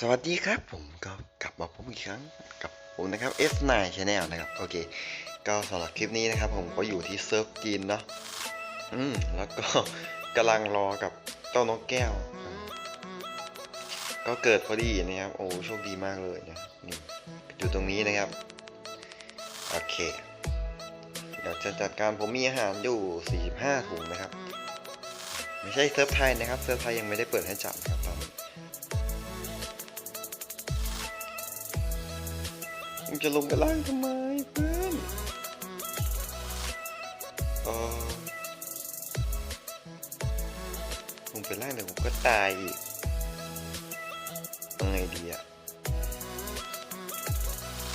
สวัสดีครับผมก็กลับมาพบอีกครั้งกับผมนะครับ S9 Channel นะครับ โอเค ก็สำหรับคลิปนี้นะครับ ผมก็อยู่ที่เซิร์ฟจีนเนาะอืมแล้วก็กำลังรอกับเจ้านกแก้ว ก็เกิดพอดีนะครับ โอ้โชคดีมากเลยนะนี่อยู่ตรงนี้นะครับ โอเค เดี๋ยวจะจัดการผมมีอาหารอยู่ 45ถุงนะครับ ไม่ใช่เซิร์ฟไทยนะครับ เซิร์ฟไทยยังไม่ได้เปิดให้จับครับ งจะลงไปล่างทำไมเพื่อนออลงไปล่างเดี๋ยวผมก็ตายอีกยังไงดีอะ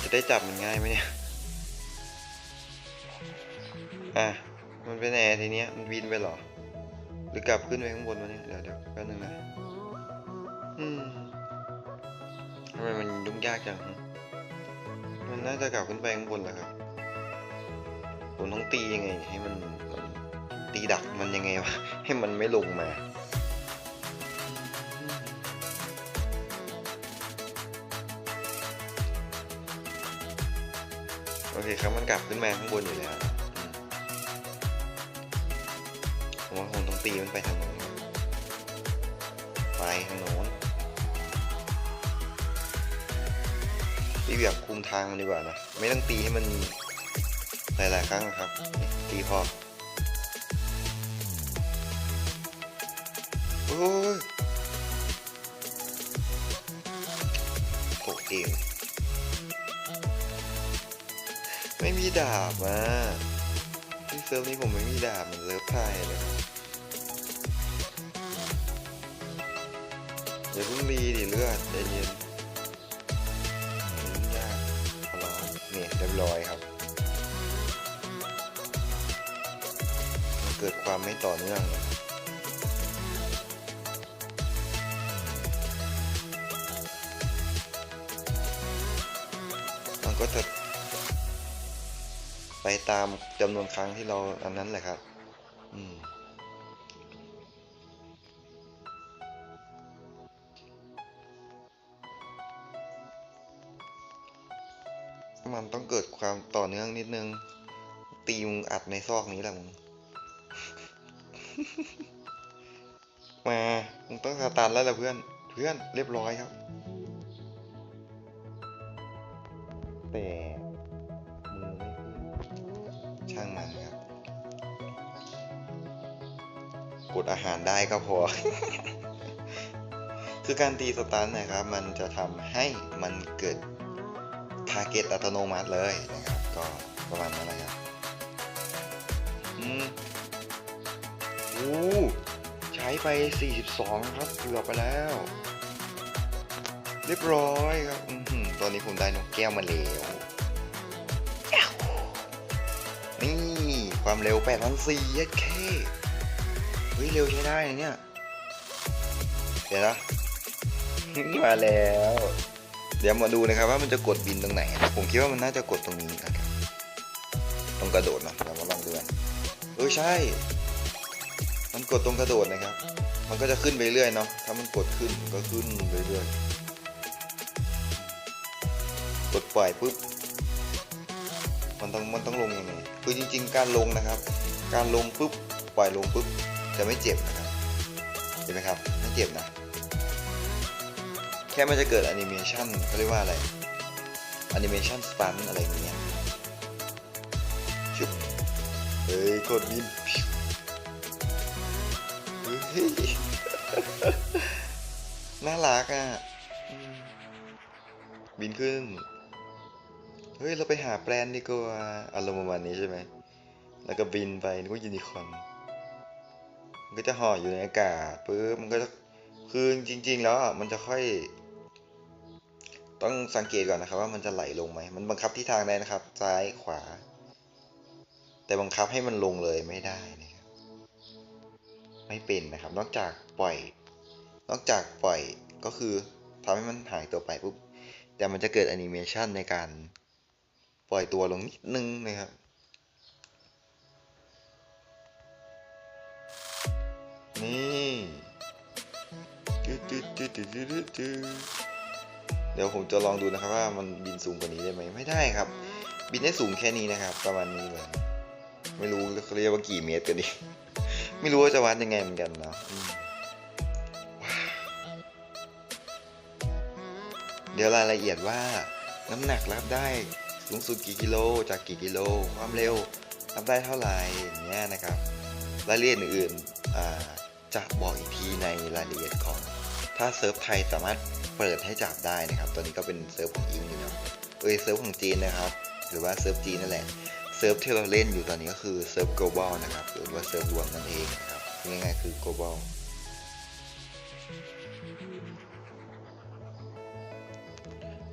จะได้จับมันง่ายไหมเนี่ย อะ มันไปไหนทีเนี้ย มันบินไปเหรอ หรือกลับขึ้นไปข้างบนวะเนี่ย เดี๋ยวเดี๋ยวแป๊บนึงนะ อืมทำไมมันยุ่งยากจัง มันน่าจะกลับขึ้นไปข้างบนแหละครับ ผมต้องตียังไง ให้มันมันตีดักมันยังไงวะ ให้มันไม่ลงมาโอเคครับมันกลับขึ้นมาข้างบนอยู่แล้วผมว่าคงต้องตีมันไปทางโน้นไปทางโน้น ตีแบบคุมทางมันดีกว่านะ ไม่ต้องตีให้มันหลายๆครั้งนะครับ ตีพอโอ้ยตกเองไม่มีดาบอะที่เซิร์ฟนี้ผมไม่มีดาบมือนเซิฟไทยเลยครับอย่าเพิ่งรีดิเลือดใจเย็น บร้อยครับมันเกิดความไม่ต่อเนื่องเลยมันก็จะไปตามจำนวนครั้งที่เราอันนั้นแหละครับ อืม มันต้องเกิดความต่อเนื่องนิดนึง ตีมึงอัดในซอกนี้แหละมึง มา มึงต้องสตันแล้วแหละเพื่อน เพื่อนเรียบร้อยครับ แต่มือไม่ช่างมันครับ กดอาหารได้ก็พอคือการตีสตันนะครับ มันจะทำให้มันเกิด เก็ตอัตโนมัติเลยนะครับ ก็ประมาณนั้นนะครับ อืมโอ้ใช้ไป 42 ครับเกือบไปแล้ว เรียบร้อยครับอือหือตอนนี้ผมได้นกแก้วมาแล้วย้าวนี่ความเร็ว8,400เย็ดเคเฮ้ย เร็วใช้ได้นะเนี่ย เดี๋ยวนะมาแล้ว เดี๋ยวมาดูนะครับว่ามันจะกดบินตรงไหน ผมคิดว่ามันน่าจะกดตรงนี้นะครับตรงกระโดดนะเรามาลองดูกันเออใช่ มันกดตรงกระโดดนะครับ มันก็จะขึ้นไปเรื่อยเนาะ ถ้ามันกดขึ้นมันก็ขึ้นไปเรื่อยกดปล่อยปุ๊บ มันต้องมันต้องลงยังไง คือจริง ๆ การลงนะครับ การลงปุ๊บปล่อยลงปุ๊บจะไม่เจ็บนะครับ เห็นไหมครับ ไม่เจ็บนะ แค่มันจะเกิดแอนิเมชันเขาเรียกว่าอะไรแอนิเมชันสตันอะไรเงี้ยชุบเฮ้ยกดบินพิวเฮ้ยน่ารักอะบินขึ้น เฮ้ย เราไปหาแปลนดีกว่าอารมณ์ประมาณนี้ใช่ไหม แล้วก็บินไปนึกว่ายูนิคอร์นมันก็จะห่ออยู่ในอากาศปุ๊บมันก็จะคือจริง ๆ แล้วมันจะค่อย ต้องสังเกตก่อนนะครับว่ามันจะไหลลงไหม มันบังคับที่ทางได้นะครับ ซ้ายขวา แต่บังคับให้มันลงเลยไม่ได้นะครับ ไม่เป็นนะครับ นอกจากปล่อย นอกจากปล่อยก็คือทำให้มันหายตัวไปปุ๊บ แต่มันจะเกิดแอนิเมชันในการปล่อยตัวลงนิดนึงนะครับนี่ดูดูดูดูดูดู เดี๋ยวผมจะลองดูนะครับว่ามันบินสูงกว่านี้ได้ไหมไม่ได้ครับ บินได้สูงแค่นี้นะครับ ประมาณนี้เลยไม่รู้เขาเรียกว่ากี่เมตรกันดิไม่รู้ว่าจะวัดยังไงเหมือนกันเนาะเดี๋ยวรายละเอียดว่าน้ำหนักรับได้สูงสุดกี่กิโลจากกี่กิโล ความเร็วรับได้เท่าไหร่อย่างเงี้ยนะครับ รายละเอียดอื่นๆอ่าจะบอกอีกทีในรายละเอียดของ ถ้าเซิร์ฟไทยสามารถ เปิดให้จับได้นะครับตอนนี้ก็เป็นเซิร์ฟของอิงอยู่เนาะเอ้ยเซิร์ฟของจีนนะครับ หรือว่าเซิร์ฟจีนนั่นแหละเซิร์ฟที่เราเล่นอยู่ตอนนี้ก็คือเซิร์ฟ global นะครับ หรือว่าเซิร์ฟรวมนั่นเองนะครับง่ายๆคือ global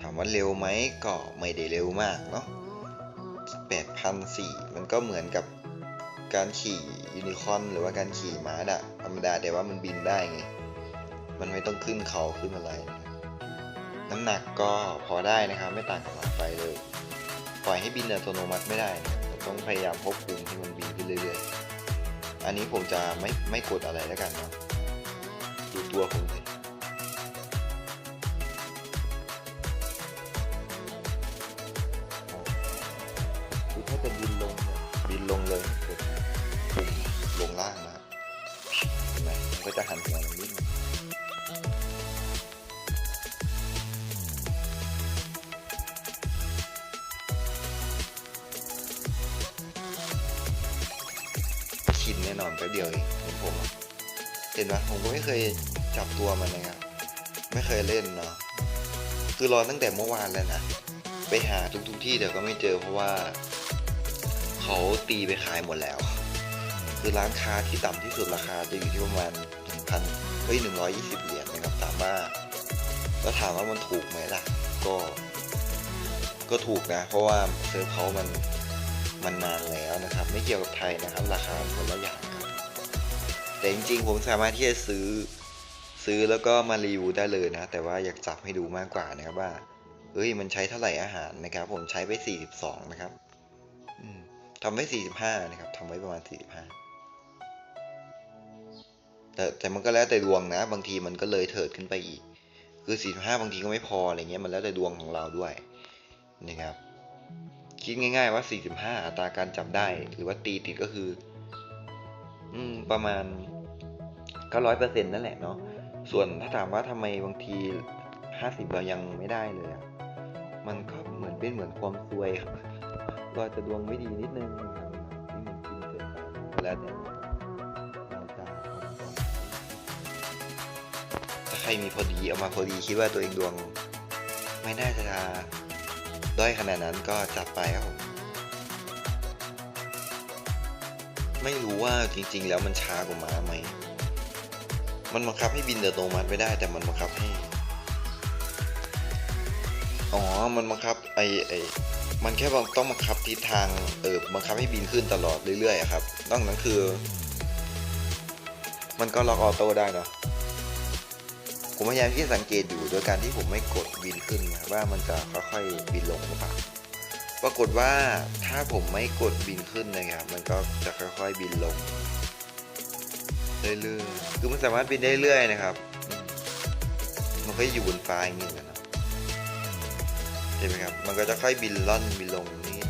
ถามว่าเร็วไหมก็ไม่ได้เร็วมากเนาะ8,004มันก็เหมือนกับการขี่ยูนิคอนหรือว่าการขี่ม้าดะธรรมดาแต่ว่ามันบินได้ไง มันไม่ต้องขึ้นเขาขึ้นอะไรนะ น้ำหนักก็พอได้นะครับ ไม่ต่างกับหมาไฟเลย ปล่อยให้บินอัตโนมัติไม่ได้นะต้องพยายามควบคุมให้มันบินขึ้นเรื่อยๆ อันนี้ผมจะไม่ไม่กดอะไรแล้วกันเนาะดูตัวผมสิคือถ้าจะบินลงเนี่ยบินลงเลยกดปุ่มลงล่างนะเห็นไหมมันก็จะหันหัวนิดนึง แป๊บเดียวเองเหมือนผมเห็นไหมผมก็ไม่เคยจับตัวมันนะครับไม่เคยเล่นเนาะคือรอตั้งแต่เมื่อวานแล้วนะไปหาทุกๆที่เดี๋ยวก็ไม่เจอเพราะว่าเขาตีไปขายหมดแล้ว คือร้านค้าที่ต่ำที่สุดราคาจะอยู่ที่ประมาณหนึ่งพันเฮ้ยหนึ่งร้อยยี่สิบเหรียญนะครับสามารถแล้วถามว่ามันถูกไหมล่ะ ก็ ก็ถูกนะ เพราะว่าเซิร์ฟเขามัน มันนานแล้วนะครับ ไม่เกี่ยวกับไทยนะครับ ราคาคนละอย่าง แต่จริงๆ ผมสามารถที่จะซื้อซื้อแล้วก็มารีวิวได้เลยนะ แต่ว่าอยากจับให้ดูมากกว่านะครับว่าเอ้ยมันใช้เท่าไหร่อาหารนะครับ ผมใช้ไป 42 นะครับทำไว้ 45 นะครับทำไว้ประมาณ 45 แต่แต่มันก็แล้วแต่ดวงนะ บางทีมันก็เลยเถิดขึ้นไปอีก คือ 45 บางทีก็ไม่พออะไรเงี้ยมันแล้วแต่ดวงของเราด้วยนะครับ คิดง่าย ๆ ว่า 45 อัตราการจับได้ หรือว่าตีติดก็คือ อืมประมาณ ก็ร้อยเปอร์เซ็นต์นั่นแหละเนาะส่วนถ้าถามว่าทำไมบางที50เรายังไม่ได้เลยอะมันก็เหมือนเป็นเหมือนความซวยครับก็อาจะดวงไม่ดีนิดนึงนะครับที่มันกินเกินไปก็แล้วแต่เราจะถ้าใครมีพอดีเอามาพอดีคิดว่าตัวเองดวง ไม่น่าจะด้อยขนาดนั้นก็จัดไปครับผมไม่รู้ว่าจริงๆแล้วมันช้ากว่าม้าไหม มันบังคับให้บินอัตโนมัติไม่ได้ แต่มันบังคับให้อ๋อ มันบังคับไอไอมันแค่ต้องบังคับทิศทางเออบังคับให้บินขึ้นตลอดเรื่อยๆครับนอกนั้นคือ มันก็ล็อกออโต้ได้นะผมพยายามที่จะสังเกตอยู่โดยการที่ผมไม่กดบินขึ้นนะว่ามันจะค่อยๆบินลงหรือเปล่าปรากฏว่าถ้าผมไม่กดบินขึ้นนะครับ มันก็จะค่อยๆบินลง เรื่อยๆคือมันสามารถบินได้เรื่อยนะครับ มันก็อยู่บนฟ้าอย่างนี้แหละเนอะใช่ไหมครับ มันก็จะค่อยบินล่อนบินลงนี่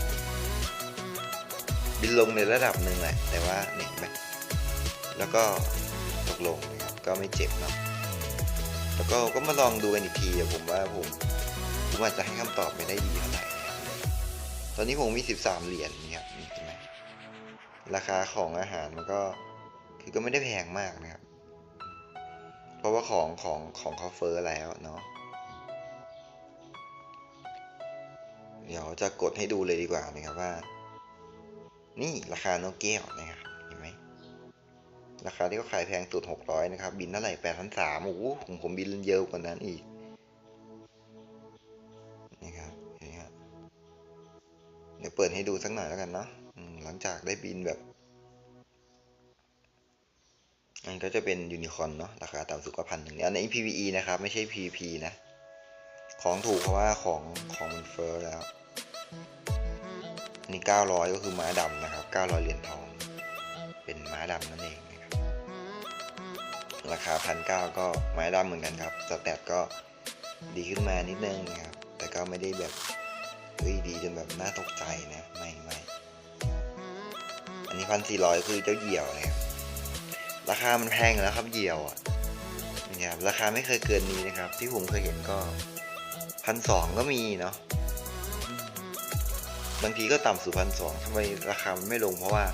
บินลงในระดับหนึ่งแหละ แต่ว่าเนี่ยไหมแล้วก็ตกลงนะครับ ก็ไม่เจ็บเนาะแล้วก็ก็มาลองดูกันอีกทีผมว่าผมผมอาจจะให้คำตอบไม่ได้ดีเท่าไหร่ ตอนนี้ผมมี 13 เหรียญนี่ครับนี่เห็นไหมราคาของอาหารมันก็ คือก็ไม่ได้แพงมากนะครับ เพราะว่าของของของเขาเฟอร์แล้วเนาะเดี๋ยวจะกดให้ดูเลยดีกว่านะครับว่า นี่ราคานกแก้วนะครับเห็นไหมราคาที่เขาขายแพงสุด600นะครับ บินเท่าไหร่8,300โอ้โหผมผมบินเยอะกว่านั้นอีกนี่ครับเห็นไหมครับเดี๋ยวเปิดให้ดูสักหน่อยแล้วกันเนาะอืมหลังจากได้บินแบบ อันก็จะเป็นยูนิคอร์นเนาะราคาต่ำสุดก็พันหนึ่งอันนี้ PVE นะครับ ไม่ใช่ PVP นะ ของถูกเพราะว่าของของมันเฟ้อแล้วอันนี้900 ก็คือม้าดำนะครับ 900 เหรียญทอง เป็นม้าดำนั่นเองนะครับ ราคาพันเก้าก็ไม้ดำเหมือนกันครับสแตทก็ดีขึ้นมานิดนึงนะครับ แต่ก็ไม่ได้แบบเฮ้ยดีจนแบบน่าตกใจนะ ไม่ไม่อันนี้พันสี่ร้อยคือเจ้าเหยี่ยวนะครับ ราคามันแพงแล้วครับเหยี่ยวอะนี่ครับราคาไม่เคยเกินนี้นะครับ ที่ผมเคยเห็นก็พันสองก็มีเนาะบางทีก็ต่ำสู่พันสองทำไมราคามันไม่ลง เพราะว่า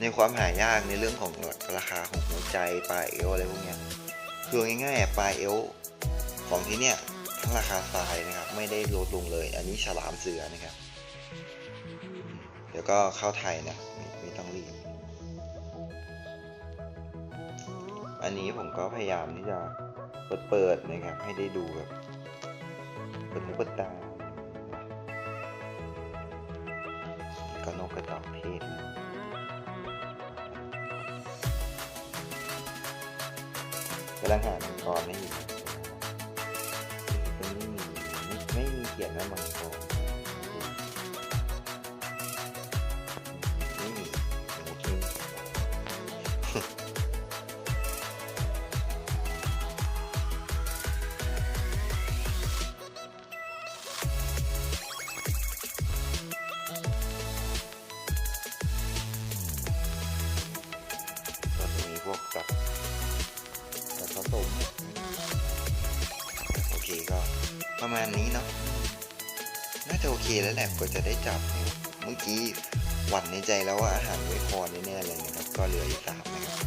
ในความหายากในเรื่องของราคาของหัวใจปลายเอวอะไรพวกเนี้ยคือง่ายๆปลายเอวของที่เนี่ยทั้งราคาทรายนะครับ ไม่ได้ลดลงเลย อันนี้ฉลามเสือนะครับ เดี๋ยวก็เข้าไทยนะ อันนี้ผมก็พยายามที่จะเปิดเปิดๆนะครับ ให้ได้ดูแบบเปิดหูเปิดตาก็นกกระจอกเทศกำลังหามังกรให้อยู่ตรงนี้มีไม่ไม่มีเขียนว่ามังกร ประมาณนี้เนาะน่าจะโอเคแล้วแหละกว่าจะได้จับเนี่ยเมื่อกี้หวั่นในใจแล้วว่าอาหารไม่พอแน่ๆเลยนะครับ ก็เหลืออีกสามนะครับ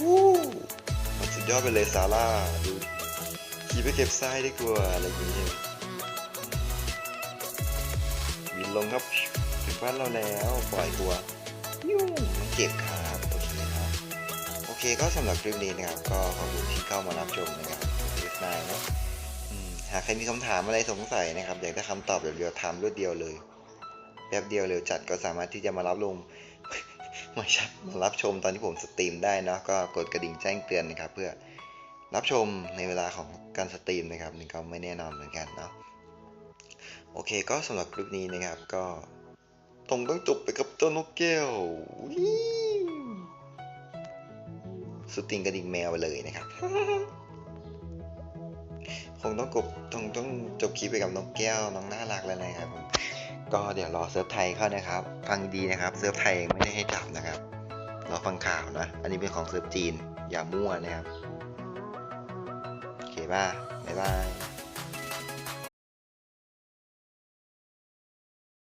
วู้มันสุดยอดไปเลยซาร่าดูขี่ไปเก็บทรายดีกว่าอะไรอย่างเงี้ยบินลงครับถึงบ้านเราแล้วปล่อยตัวยุ่งมันเจ็บ เคก็สำหรับคลิปนี้นะครับ ก็ขอบคุณที่เข้ามารับชมนะครับคลิปนายเนาะหากใครมีคำถามอะไรสงสัยนะครับ อยากได้คำตอบแบบเดียวทำรวดเดียวเลยแป๊บเดียวเร็วจัดก็สามารถที่จะมารับลงม่ใช่มารับชมตอนที่ผมสตรีมได้นะก็กดกระดิ่งแจ้งเตือนนะครับ เพื่อรับชมในเวลาของการสตรีมนะครับนี่ก็ไม่แน่นอนเหมือนกันเนาะโอเคก็สำหรับคลิปนี้นะครับก็ต้องต้องจบไปกับเจ้านกแก้ววิว สุดติงกระดิ่งแมวไปเลยนะครับ คงต้องกบต้องต้องจบคลิปไปกับนกแก้วน้องน่ารักแล้วนะครับผมก็เดี๋ยวรอเซิร์ฟไทยเข้านะครับ ฟังดีนะครับ เซิร์ฟไทยไม่ได้ให้จับนะครับรอฟังข่าวนะ อันนี้เป็นของเซิร์ฟจีนอย่ามั่วนะครับ โอเคป่ะบ๊ายบาย